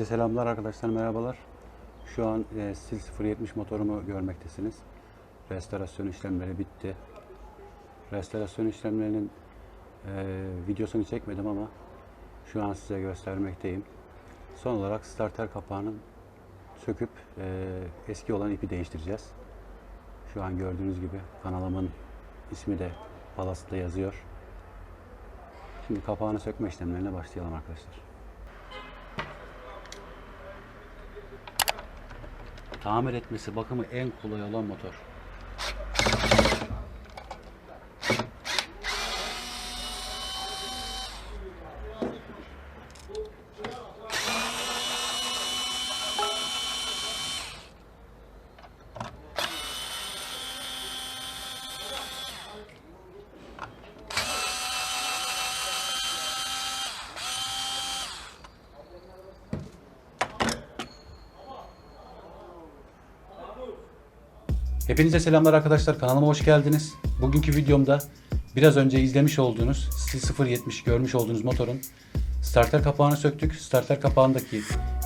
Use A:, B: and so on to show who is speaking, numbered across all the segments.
A: Hepinize selamlar arkadaşlar, merhabalar. Şu an e, Stil 070 motorumu görmektesiniz. Restorasyon işlemleri bitti. Restorasyon işlemlerinin e, videosunu çekmedim ama şu an size göstermekteyim. Son olarak starter kapağının söküp e, eski olan ipi değiştireceğiz. Şu an gördüğünüz gibi kanalımın ismi de Palas'ta yazıyor. Şimdi kapağını sökme işlemlerine başlayalım arkadaşlar. Tamir etmesi, bakımı en kolay olan motor. Hepinize selamlar arkadaşlar. Kanalıma hoş geldiniz. Bugünkü videomda biraz önce izlemiş olduğunuz Stil 070 görmüş olduğunuz motorun starter kapağını söktük. Starter kapağındaki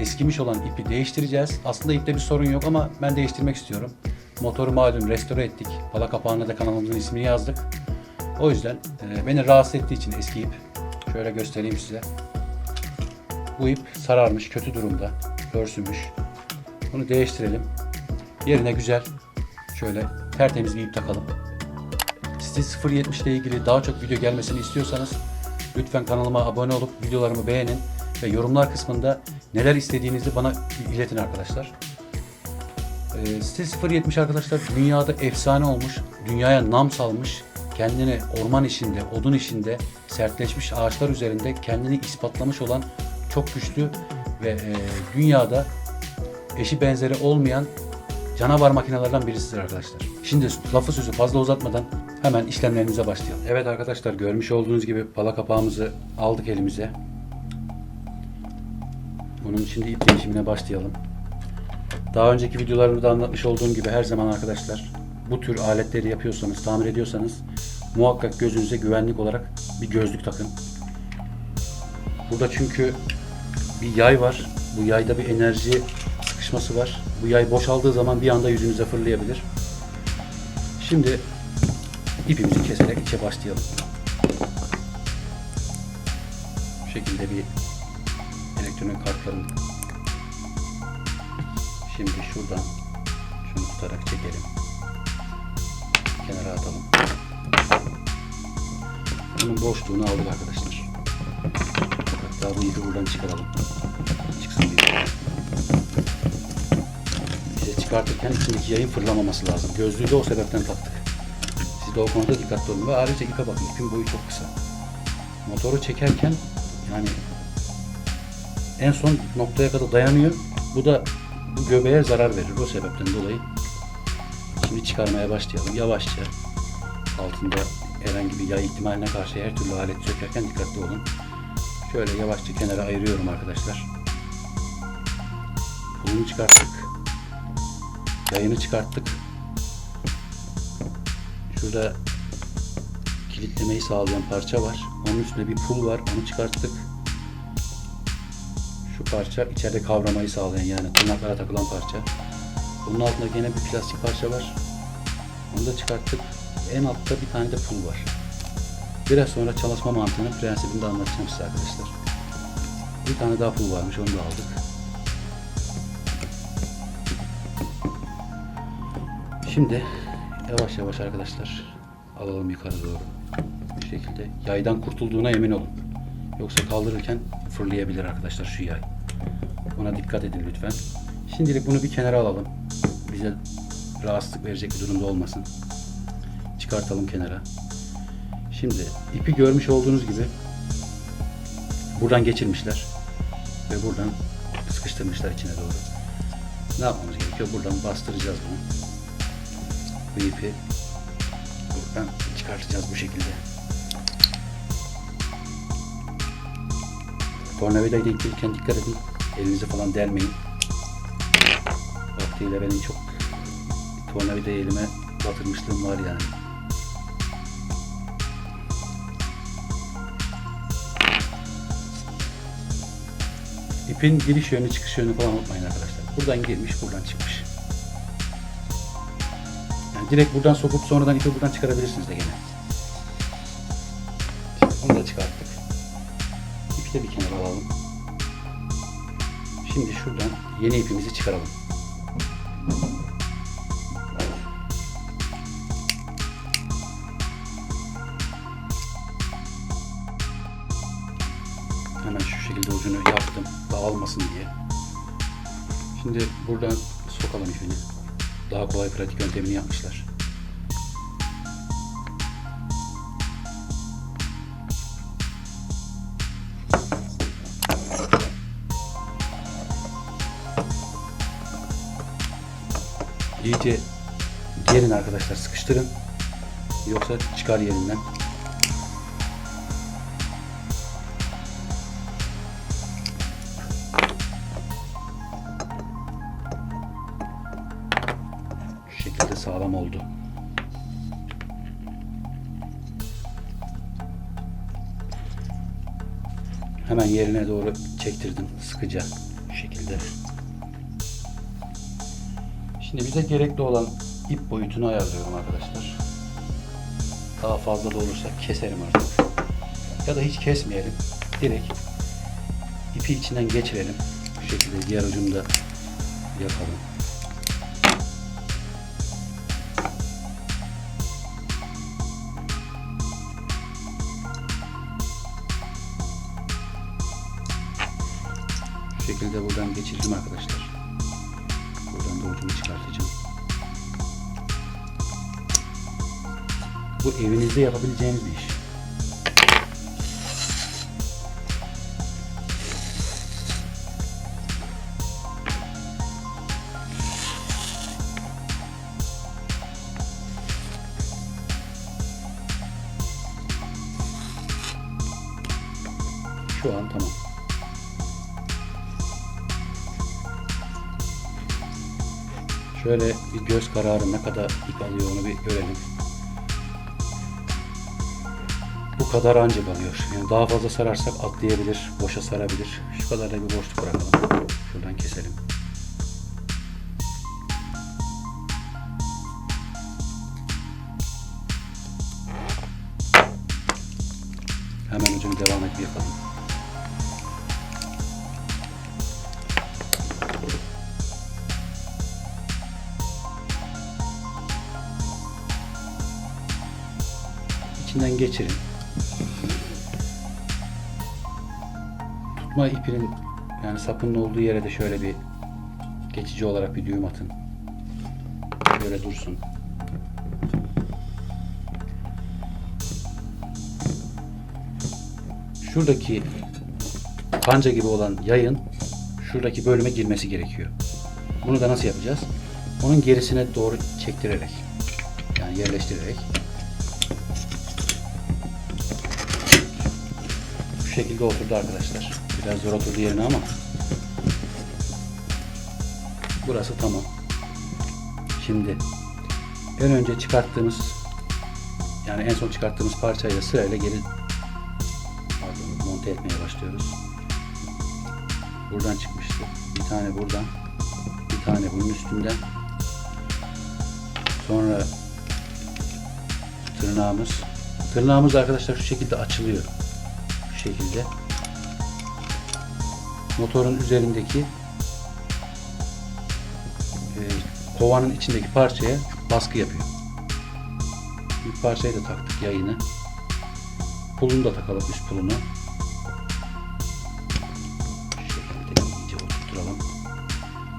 A: eskimiş olan ipi değiştireceğiz. Aslında ipte bir sorun yok ama ben değiştirmek istiyorum. Motoru malum restore ettik. Pala kapağına da kanalımızın ismini yazdık. O yüzden e, beni rahatsız ettiği için eski ip. Şöyle göstereyim size. Bu ip sararmış, kötü durumda. Pörsümüş. Bunu değiştirelim. Yerine güzel Şöyle tertemiz bir ip takalım. Stil 070 ile ilgili daha çok video gelmesini istiyorsanız lütfen kanalıma abone olup videolarımı beğenin ve yorumlar kısmında neler istediğinizi bana iletin arkadaşlar. Ee, Stil 070 arkadaşlar dünyada efsane olmuş, dünyaya nam salmış, kendini orman işinde, odun işinde, sertleşmiş ağaçlar üzerinde kendini ispatlamış olan çok güçlü ve e, dünyada eşi benzeri olmayan canavar makinelerden birisidir arkadaşlar. Şimdi lafı sözü fazla uzatmadan hemen işlemlerimize başlayalım. Evet arkadaşlar görmüş olduğunuz gibi pala kapağımızı aldık elimize. Bunun şimdi ip değişimine başlayalım. Daha önceki videolarımda anlatmış olduğum gibi her zaman arkadaşlar bu tür aletleri yapıyorsanız, tamir ediyorsanız muhakkak gözünüze güvenlik olarak bir gözlük takın. Burada çünkü bir yay var. Bu yayda bir enerji sıkışması var. Bu yay boşaldığı zaman bir anda yüzünüze fırlayabilir. Şimdi ipimizi keserek işe başlayalım. Bu şekilde bir elektronik kartların şimdi şuradan şunu tutarak çekelim. Kenara atalım. Bunun boşluğunu aldık arkadaşlar. Hatta bu ipi buradan çıkaralım. Çıksın diye bize çıkartırken içindeki yayın fırlamaması lazım. Gözlüğü de o sebepten taktık. Siz de o konuda dikkatli olun. Ve ayrıca ipe bakın. İpin boyu çok kısa. Motoru çekerken yani en son noktaya kadar dayanıyor. Bu da bu göbeğe zarar verir. O sebepten dolayı şimdi çıkarmaya başlayalım. Yavaşça altında herhangi bir yay ihtimaline karşı her türlü alet sökerken dikkatli olun. Şöyle yavaşça kenara ayırıyorum arkadaşlar. Pulunu çıkarttık. Yayını çıkarttık. Şurada kilitlemeyi sağlayan parça var. Onun üstünde bir pul var. Onu çıkarttık. Şu parça içeride kavramayı sağlayan yani tırnaklara takılan parça. Bunun altında gene bir plastik parça var. Onu da çıkarttık. En altta bir tane de pul var. Biraz sonra çalışma mantığını, prensibini de anlatacağım size arkadaşlar. Bir tane daha pul varmış, onu da aldık. Şimdi yavaş yavaş arkadaşlar alalım yukarı doğru. Bu şekilde yaydan kurtulduğuna emin olun. Yoksa kaldırırken fırlayabilir arkadaşlar şu yay. Buna dikkat edin lütfen. Şimdilik bunu bir kenara alalım. Bize rahatsızlık verecek bir durumda olmasın. Çıkartalım kenara. Şimdi ipi görmüş olduğunuz gibi buradan geçirmişler ve buradan sıkıştırmışlar içine doğru. Ne yapmamız gerekiyor? Buradan bastıracağız bunu bu ipi buradan çıkartacağız bu şekilde. Tornavidayı da iplerken dikkat edin. Elinizi falan delmeyin. Vaktiyle benim çok tornavidayı elime batırmışlığım var yani. İpin giriş yönü çıkış yönü falan unutmayın arkadaşlar. Buradan girmiş buradan çıkmış. Direkt buradan sokup sonradan ipi buradan çıkarabilirsiniz de gene. Bunu da çıkarttık. İpi de bir kenara alalım. Şimdi şuradan yeni ipimizi çıkaralım. Hemen şu şekilde ucunu yaptım dağılmasın diye. Şimdi buradan sokalım ipini. Daha kolay pratik yöntemini yapmışlar. İyice gerin arkadaşlar sıkıştırın. Yoksa çıkar yerinden. Şekilde sağlam oldu. Hemen yerine doğru çektirdim sıkıca şu şekilde. Şimdi bize gerekli olan ip boyutunu ayarlıyorum arkadaşlar. Daha fazla da olursa keserim artık. Ya da hiç kesmeyelim. Direkt ipi içinden geçirelim. Bu şekilde diğer ucunu da yapalım. Şekilde buradan geçirdim arkadaşlar. Buradan da ucunu çıkartacağım. Bu evinizde yapabileceğiniz bir iş. Şöyle bir göz kararı ne kadar ip alıyor onu bir görelim. Bu kadar ancak alıyor. Yani daha fazla sararsak atlayabilir, boşa sarabilir. Şu kadar da bir boşluk bırakalım. Şuradan keselim. Hemen ucunu devam edip yapalım. İçinden geçirin. Tutma ipinin yani sapının olduğu yere de şöyle bir geçici olarak bir düğüm atın. Böyle dursun. Şuradaki panca gibi olan yayın şuradaki bölüme girmesi gerekiyor. Bunu da nasıl yapacağız? Onun gerisine doğru çektirerek yani yerleştirerek şekilde oturdu arkadaşlar. Biraz zor oturdu yerine ama burası tamam. Şimdi en önce çıkarttığımız yani en son çıkarttığımız parçayla sırayla geri pardon, monte etmeye başlıyoruz. Buradan çıkmıştı. Bir tane buradan. Bir tane bunun üstünden. Sonra tırnağımız. Tırnağımız arkadaşlar şu şekilde açılıyor şekilde motorun üzerindeki e, kovanın içindeki parçaya baskı yapıyor. Bir parçayı da taktık yayını. Pulunu da takalım üst pulunu. Şekilde iyice oturtturalım.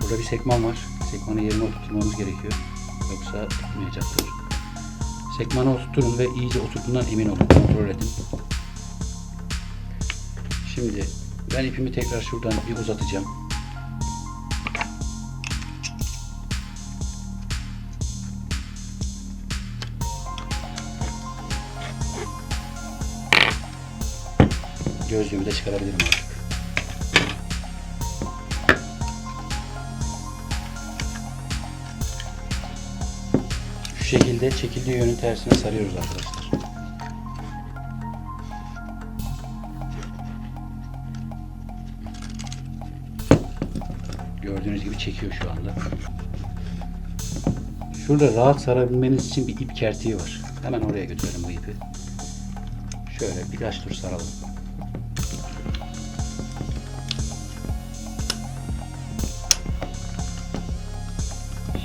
A: Burada bir sekman var. Sekmanı yerine oturtmamız gerekiyor. Yoksa tutmayacaktır. Sekmanı oturtturun ve iyice oturduğundan emin olun. Kontrol edin. Şimdi ben ipimi tekrar şuradan bir uzatacağım. Gözlüğümü de çıkarabilirim artık. Şu şekilde çekildiği yönün tersine sarıyoruz arkadaşlar. Gördüğünüz gibi çekiyor şu anda. Şurada rahat sarabilmeniz için bir ip kertiği var. Hemen oraya götürelim bu ipi. Şöyle birkaç tur saralım.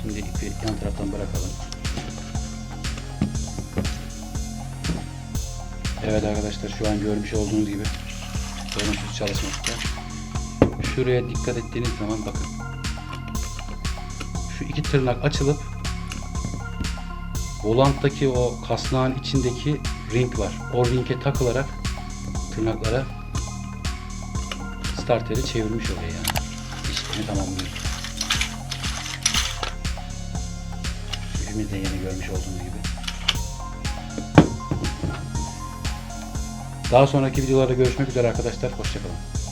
A: Şimdi ipi yan taraftan bırakalım. Evet arkadaşlar şu an görmüş olduğunuz gibi sorunsuz çalışmakta. Şuraya dikkat ettiğiniz zaman bakın. Şu iki tırnak açılıp volanttaki o kasnağın içindeki ring var. O ringe takılarak tırnaklara starteri çevirmiş oluyor yani. İşini tamamlıyor. İpimiz de yeni görmüş olduğunuz gibi. Daha sonraki videolarda görüşmek üzere arkadaşlar. Hoşçakalın.